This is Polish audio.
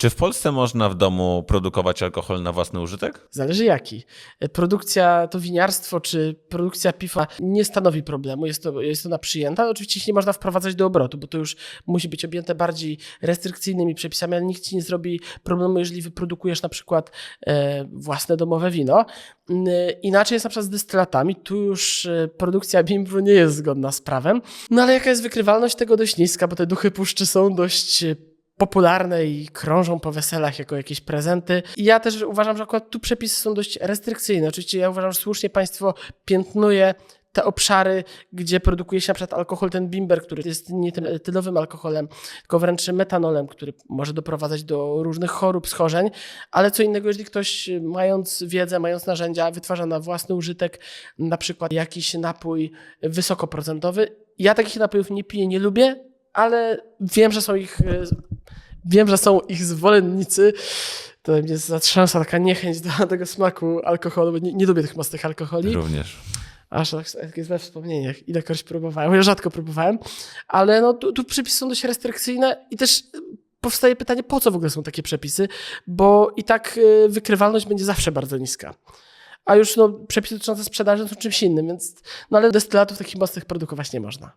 Czy w Polsce można w domu produkować alkohol na własny użytek? Zależy jaki. E, Produkcja, to winiarstwo czy produkcja piwa nie stanowi problemu, jest to, jest ona przyjęta. Oczywiście nie można wprowadzać do obrotu, bo to już musi być objęte bardziej restrykcyjnymi przepisami, ale nikt ci nie zrobi problemu, jeżeli wyprodukujesz na przykład e, własne domowe wino. E, Inaczej jest na przykład z destylatami, tu już produkcja bimbru nie jest zgodna z prawem. No ale jaka jest wykrywalność tego dość niska, bo te duchy puszczy są dość popularne i krążą po weselach jako jakieś prezenty. I ja też uważam, że akurat tu przepisy są dość restrykcyjne. Oczywiście ja uważam, że słusznie państwo piętnuje te obszary, gdzie produkuje się na przykład alkohol, ten bimber, który jest nie tym etylowym alkoholem, tylko wręcz metanolem, który może doprowadzać do różnych chorób, schorzeń, ale co innego, jeżeli ktoś mając wiedzę, mając narzędzia, wytwarza na własny użytek na przykład jakiś napój wysokoprocentowy. Ja takich napojów nie piję, nie lubię, ale wiem, że są ich, wiem, że są ich zwolennicy. To mnie zatrząsa taka niechęć do tego smaku alkoholu, bo nie, nie lubię tych mocnych alkoholi. Również. Aż tak jest we wspomnieniach. Ilekroć próbowałem, ja rzadko próbowałem, ale no, tu, tu przepisy są dość restrykcyjne i też powstaje pytanie, po co w ogóle są takie przepisy, bo i tak y, wykrywalność będzie zawsze bardzo niska. A już no, przepisy dotyczące sprzedaży są czymś innym, więc no ale destylatów takich mocnych produkować nie można.